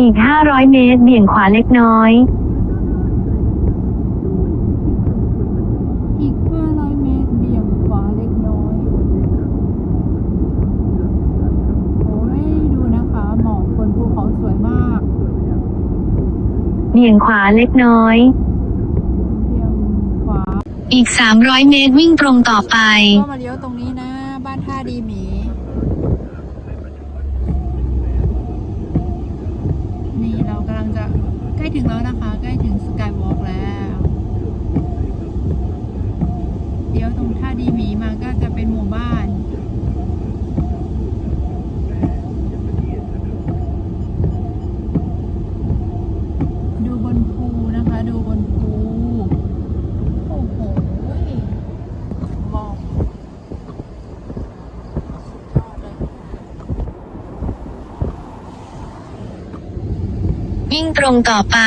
อีก 500 เมตร เบี่ยงขวาเล็กน้อย อีก 500 เมตร เบี่ยงขวาเล็กน้อย โอ้ย ดูนะคะ หมอกบนภูเขาสวยมาก เบี่ยงขวาเล็กน้อย เบี่ยงขวา อีก 300 เมตร วิ่งตรงต่อไป ก็มาเลี้ยวตรงนี้นะ บ้านท่าดีหมี นี่เรากำลังจะใกล้ถึงแล้วนะคะ ใกล้ถึงสกายวอล์กแล้วเลี้ยวตรงท่าดีหมีมาก็จะเป็นหมู่บ้าน ดูบนภูนะคะ ดูบนภูโอ้โหมอง วิ่ง ตรงต่อไป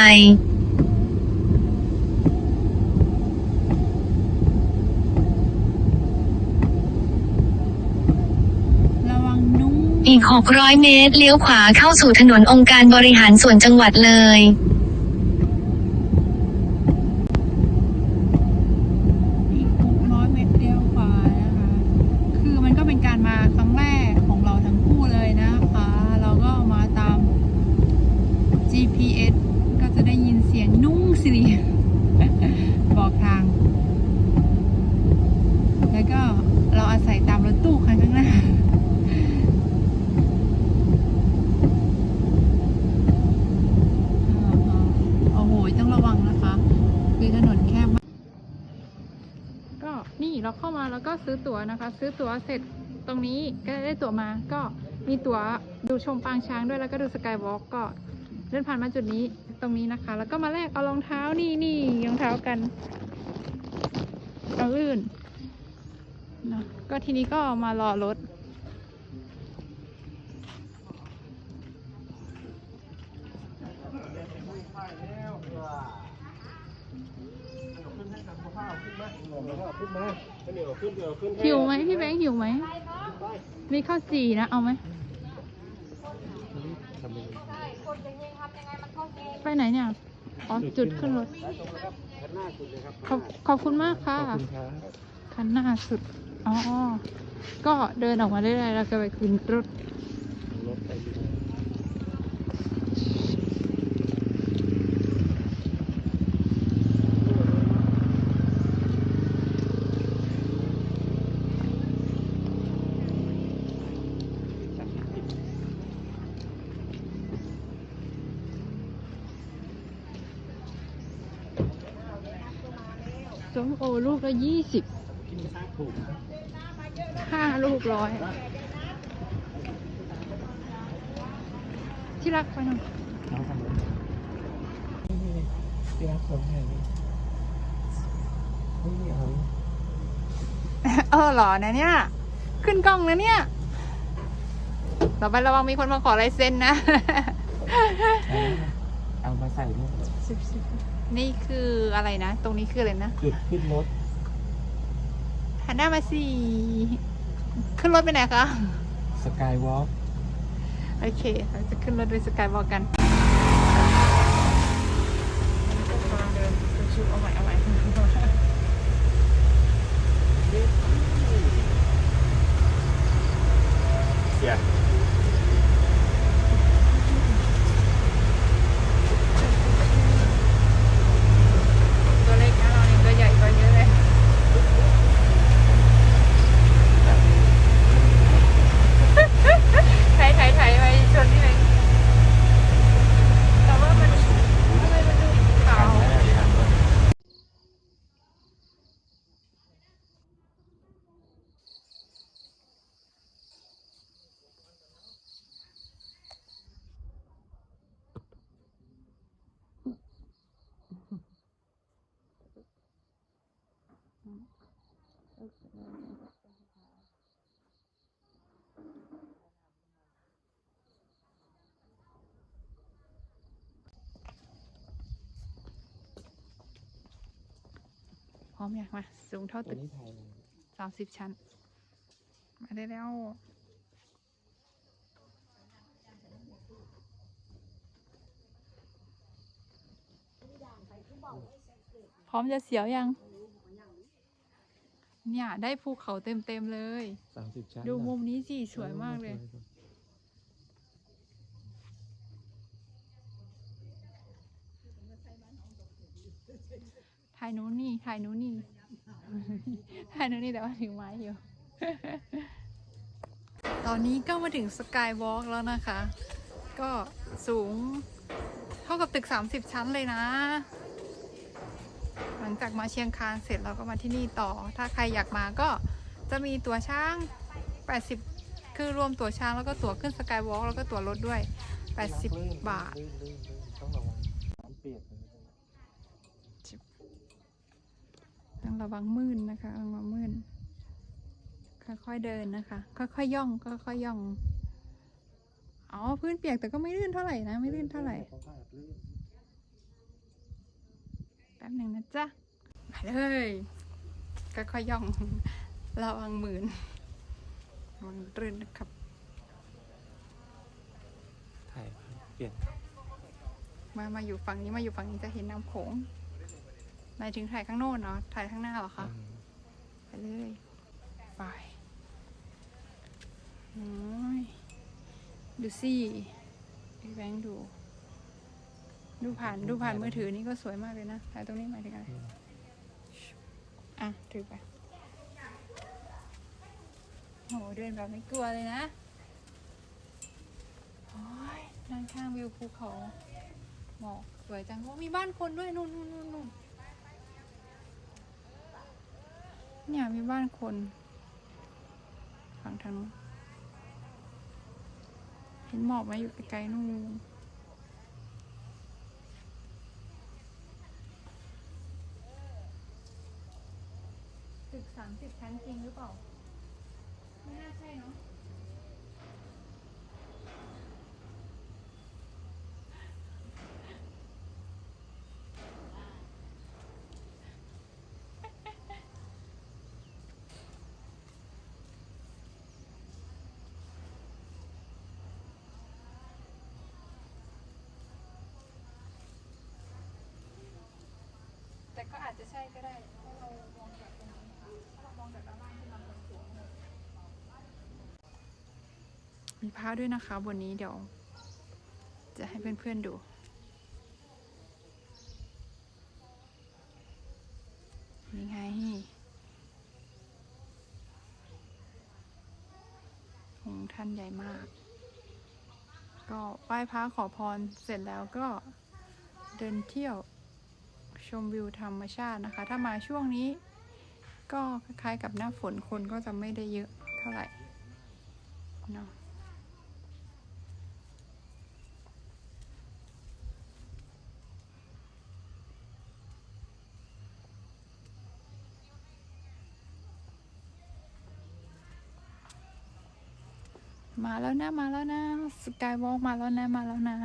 ระวังนุ่งอีก 600 เมตร เลี้ยวขวาเข้าสู่ถนนองค์การบริหารส่วนจังหวัดเลย อีก600เมตรเลี้ยวขวานะคะ คือมันก็เป็นการมาครั้งแรกของเราทั้งคู่เลยนะคะ เราก็มาตาม GPS ก็จะได้ยินเสียงนุ่งสิริ บอกทาง แล้วก็เราอาศัยตามรถตู้คันข้างหน้า อ่าๆโอ้โห ต้องระวังนะคะ คือถนนแคบมาก ก็นี่เราเข้ามาแล้วก็ ซื้อตั๋วนะคะ ซื้อตั๋วเสร็จตรงนี้ก็ได้ตั๋วมา ก็มีตั๋วดูชมปางช้างด้วยแล้วก็ดูสกายวอล์กก็เดินผ่านมาจุดนี้ตรงนี้นะคะ แล้วก็มาแลกเอารองเท้านี่นี่รองเท้ากันเอาลื่นนะก็ทีนี้ก็มารอรถ หิวไหมพี่แบงค์หิวไหม มีข้าวจี่นะ เอาไหม ไปไหนเนี่ย อ๋อ จุดขึ้นรถ ขอบขอบคุณมากค่ะ คันหน้าสุด อ๋อ ก็เดินออกมาได้เลยๆแล้วก็ไปขึ้นรถส้มโอ ลูกละยี่สิบห้าลูกร้อย ที่รักไปหน่อยที่รักคนไทยไม่เอาเออเหรอนะเนี่ย ขึ้นกล้องนะเนี่ย ต่อไประวังมีคนมาขอลายเซ็นนะ เอามาใส่นี่นี่คืออะไรนะ ตรงนี้คืออะไรนะ จุดขึ้นรถ หันหน้ามาสิขึ้นรถไปไหนคะสกายวอล์กโอเค เราจะขึ้นรถด้วยสกายบอกกันชุบเอาใหม่เอาใหม่เสีย ร้อมอยังมา สูงเท่าตึกสามสิบชั้น มาได้แล้วพร้อมจะเสียวยัง เนี่ย ได้ภูเขาเต็มๆเลยสามสิบชั้น ดูมุมนี้สิ สวยมากเลย ถ่ายนู้นี่ถ่ายนู้นี่ถ่ายนู้นนี่แต่ว่าถือไม้อยู่ ตอนนี้ก็มาถึงสกายวอล์กแล้วนะคะ ก็สูงเท่ากับตึก 30 ชั้นเลยนะ หลังจากมาเชียงคานเสร็จเราก็มาที่นี่ต่อ ถ้าใครอยากมาก็จะมีตั๋วช้าง 80 คือรวมตั๋วช้างแล้วก็ตั๋วขึ้นสกายวอล์กแล้วก็ตั๋วรถด้วย 80 บาท ลื่นลื่นลื่นต้องระวังน้ำเปียกเลย ต้อง ระวังมื่นนะคะระวังมื่นค่อยๆเดินนะคะ ค่อยๆย่องค่อยๆย่องอ๋อพื้นเปียกแต่ก็ไม่ลื่นเท่าไหร่นะไม่ลื่นเท่าไหร่เขาก็อาจลื่นแป๊บหนึ่งนะจ๊ะมาเลยค่อยๆย่องระวังหมื่นระวังรื่นนะครับถ่ายเปลี่ยนมามาอยู่ฝั่งนี้มาอยู่ฝั่งนี้จะเห็นน้ำโขง หมายถึงถ่ายข้างโน้นเนาะถ่ายข้างหน้าเหรอคะไปเลยไปโอ้ยดูสิพี่แบงค์ดู ดูผ่านดูผ่านมือถือนี่ก็สวยมากเลยนะถ่ายตรงนี้หมายถึงอะไรอะถือไปโหเดินแบบไม่กลัวเลยนะโอ้ยนั่งข้างวิวภูเขาหมอกสวยจังโอ้มีบ้านคนด้วยนู่นนู่นนู่นนู่น เนี่ยมีบ้านคนฝั่งทางนู้นเห็นหมอกไหมอยู่ไกลๆนู่นตึกสามสิบชั้นจริงหรือเปล่า ไม่น่าใช่เนาะ แต่ก็อาจจะใช่ก็ได้ถ้าเรามองจากตรงนี้ค่ะถ้าเรามองจากด้านล่างที่มันเป็นสูงมีพระด้วยนะคะบนนี้เดี๋ยว จะให้เพื่อนๆดูนี่ไงองค์ท่านใหญ่มาก ก็ไหว้พระขอพรเสร็จแล้วก็เดินเที่ยว ชมวิวธรรมชาตินะคะ ถ้ามาช่วงนี้ ก็คล้ายๆกับหน้าฝนคนก็จะไม่ได้เยอะเท่าไหร่เนาะมาแล้วนะ มาแล้วนะ สกายวอล์กมาแล้วนะ มาแล้วนะ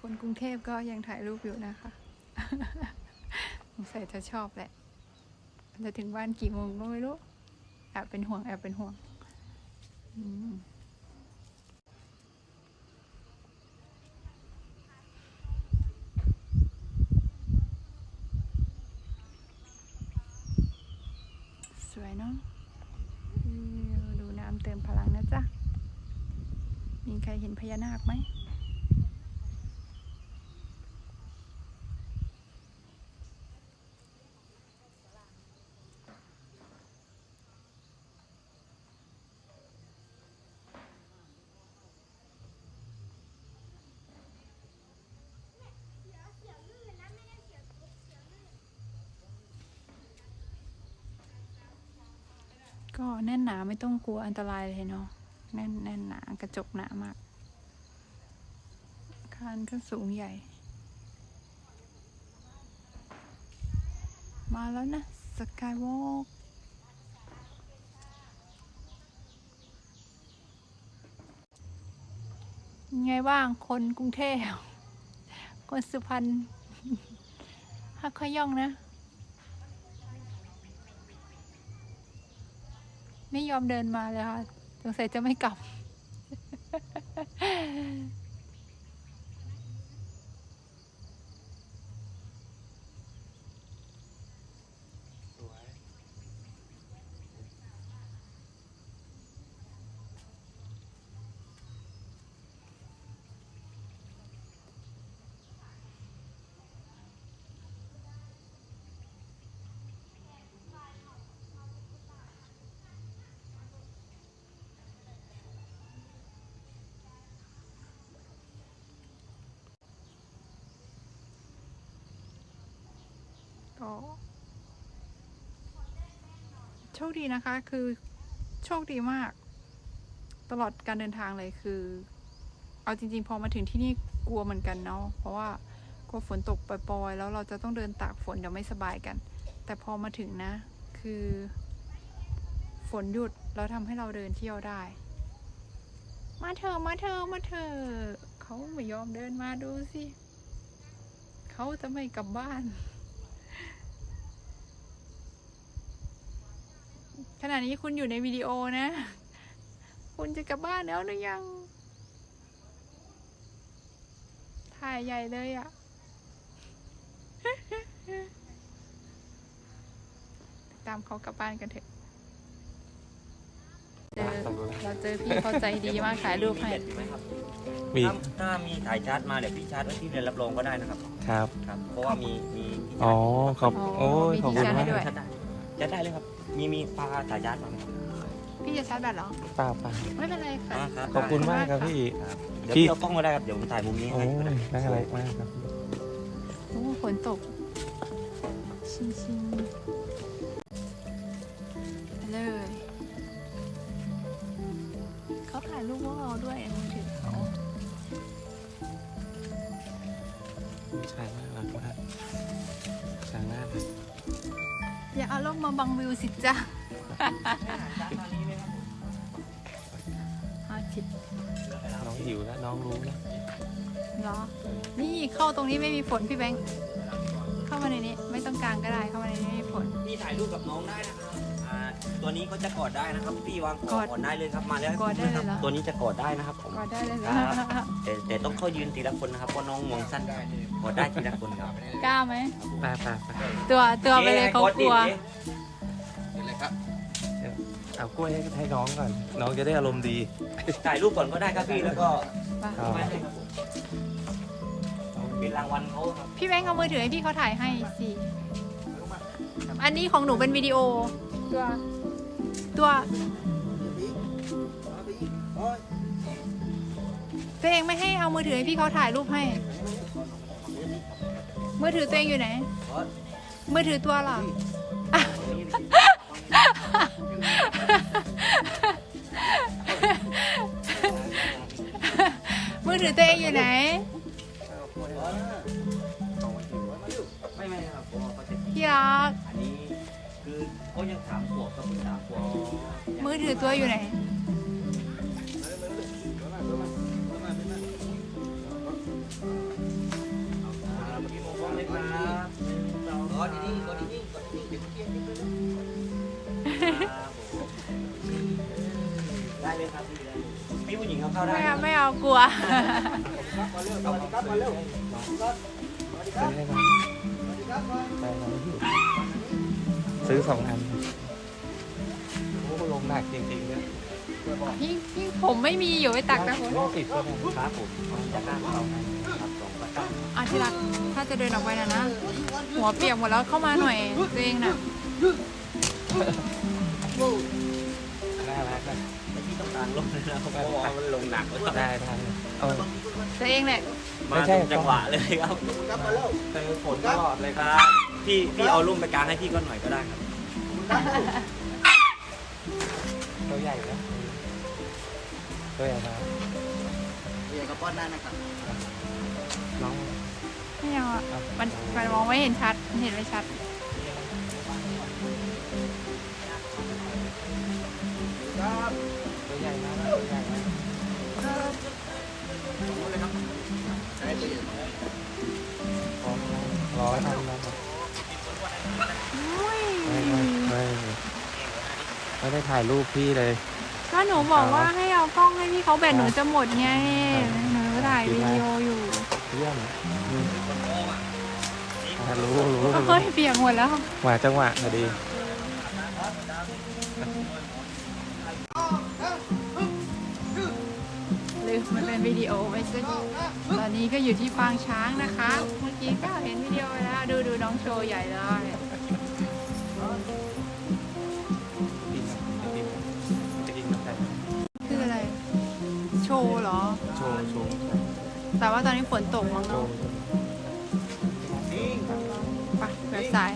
คนกรุง เทพก็ยังถ่ายรูปอยู่นะคะสงสัยจะชอบแหละ จะถึงบ้านกี่โมงก็ไม่รู้แอบเป็นห่วงแอบเป็นห่วงสวยเนาะอืมดูน้ำเติมพลังนะจ๊ะ มีใครเห็นพญานาคไหม ก็แน่นหนาไม่ต้องกลัวอันตรายเลยเนาะแน่นแน่นหนากระจกหนามากคานก็สูงใหญ่ มาแล้วนะสกายวอล์กไงบ้างคนกรุงเทพคนสุพรรณฮักขย่องนะ ไม่ยอมเดินมาเลยค่ะ สงสัยจะไม่กลับ สวย ก็โชคดีนะคะ คือโชคดีมาก ตลอดการเดินทางเลยคือ เอาจริง ๆ พอมาถึงที่นี่กลัวเหมือนกันเนาะเพราะว่ากลัวฝนตกปล่อยๆ แล้วเราจะต้องเดินตากฝนเดี๋ยวไม่สบายกัน แต่พอมาถึงนะ คือ ฝนหยุดแล้วทำให้เราเดินเที่ยวได้ มาเถอะมาเถอะมาเถอะเขาไม่ยอมเดินมาดูสิเขาจะไม่กลับบ้าน ขณะนี้คุณอยู่ในวิดีโอนะ คุณจะกลับบ้านแล้วหรือยัง ถ่ายใหญ่เลยอะ่ะ ตามเขากลับบ้านกันเถอะเจอเราเจอพี่เขาใจดีมากถ่ายรูปให้มีเน็ตอยู่ไหมครับมีถ้าถ้ามีถ่ายชาร์จมาเดี๋ยวพี่ชาร์จไว้ที่เรือนรับรองก็ได้นะครับครับ ครับ เพราะว่ามีมีที่อ๋อชาร์จขอบโอ้ยมีขอบที่คุณชาร์จมาให้กด้วย ชาร์จได้ชาร์จได้เลยครับ มีมีปลาถ่ายชาร์จมาไหมครับพี่จะชาร์จแบตเหรอ เปล่าเปล่าไม่เป็นไรค่ะอ่าครับขอบคุณมากครับพี่ ครับเดี๋ยวพี่ พี่เอากล้องมาได้ครับ เดี๋ยวผมถ่ายมุมนี้โอ้ให้ยน่ารักมากครับโอ้ฝนตก ชิงชิงไปเลย เขาถ่ายรูปพวกเราด้วยมือถือ อย่าเอาลกมาบังวิวสิจ้ะห้าสิบน้องหิวแล้วน้องรู้นะเหรอ นี่เข้าตรงนี้ไม่มีฝนพี่แบงค์ เข้ามาในนี้ ไม่ต้องกลางก็ได้เข้ามาในนี้ไม่มีฝน พี่ถ่ายรูปกับน้องได้นะครับอ่า ตัวนี้เขาจะกอดได้นะครับ พี่วางกอดกอดได้เลยครับมาแล้วกอดได้เลยเหรอ ตัวนี้จะกอดได้นะครับผมก็ได้เลยคนะรับแต่แต่ต้องเข้ายืนทีละคนนะครับเพราะน้องมองสั้นกอดได้ทีละคนครับกล้าไหม ไปไปไปตัวตัวไปเลยเขากลัวเอ๊ะเอากล้วยให้ให้น้องก่อน น้องจะได้อารมณ์ดีถ่ายรูปก่อนก็ได้ครับพี่แล้วก็ไปครับไม่ให้ครับเป็นรางวัลเขาครับพี่แบงค์เอามือถือให้พี่เขาถ่ายให้สิ อันนี้ของหนูเป็นวิดีโอ ตัว ตัวตัวเองไม่ให้เอามือถือให้พี่เขาถ่ายรูปให้ มือถือตัวเองอยู่ไหน มือถือตัวเหรอ มือถือตัวเองอยู่ไหนไม่ไม่ครับเพราะว่าเขาจะพี่รัก มขวบมือถือตัวอยู่ไหนครับพี่มงคลเลยครับกอดดีๆกอดดีๆกอดดีๆเดี๋ยวเดี๋ยวเดี๋ยวเดี๋ยวครับผมได้เลยครับพี่ได้เลยพี่ผู้หญิงเขาเข้าได้ไม่ครัเอาบไม่เอากลัวซื้อให้น้องไปน้องหิวซื้อสองอันโอ้ลงหนัก จริงๆเนี่ยยิ่งยิ่งผมไม่มีอยู่ไปตักนะคุณไม่ติดก็ได้ครับผมจะกล้าเข้าให้ครับสองประกันอะที่รักถ้าจะเดินออกไปนะนะ หัวเปียกหมดแล้วเข้ามาหน่อยตัวเองน่ะน่ารักนะแต่พี่ต้องการลงเลยนะเพราะว่ามันลงหนักแล้วได้ได้เอาตัวเองแหละมาถูกจังหวะเลยครับเจอฝนตลอดเลยคครัรับบพี่พี่เอาลุ่มไปกลางให้พี่ก็หน่อยก็ได้ครับ ตัวใหญ่นะตัวใหญ่นะเรียนก็ป้อนได้นะครับน้องไม่เอาอะมันมันมองไม่เห็นชัดมันเห็นไม่ชัดตัวใหญ่นะตัวใหญ่นะใช้ประโยชน์พร้อมนะร้อยทำนะอุ้ยไม่ ไม่ไม่ผไม่ได้ถ่ายรูปพี่เลย ก็หนูบอกว่าให้เอากล้องให้พี่เขาแบตหนูจะหมดไงหนูถ่ายวิดีโออยู่เยี่ยมอืมอะรู้รู้ก็รู้เฮ้ยเปียกหมดแล้วหวาจังหวะพอดีลืมมันเป็นวิดีโอไปซะดีตอนนี้ก็อยู่ที่ปางช้างนะคะ เมื่อกี้ก็เห็นวิดีโอไปแล้ว ดูดูน้องโชว์ใหญ่เลย แต่ว่าตอนนี้ฝนตกมั้งโชเนาะว์ไปแบบสาย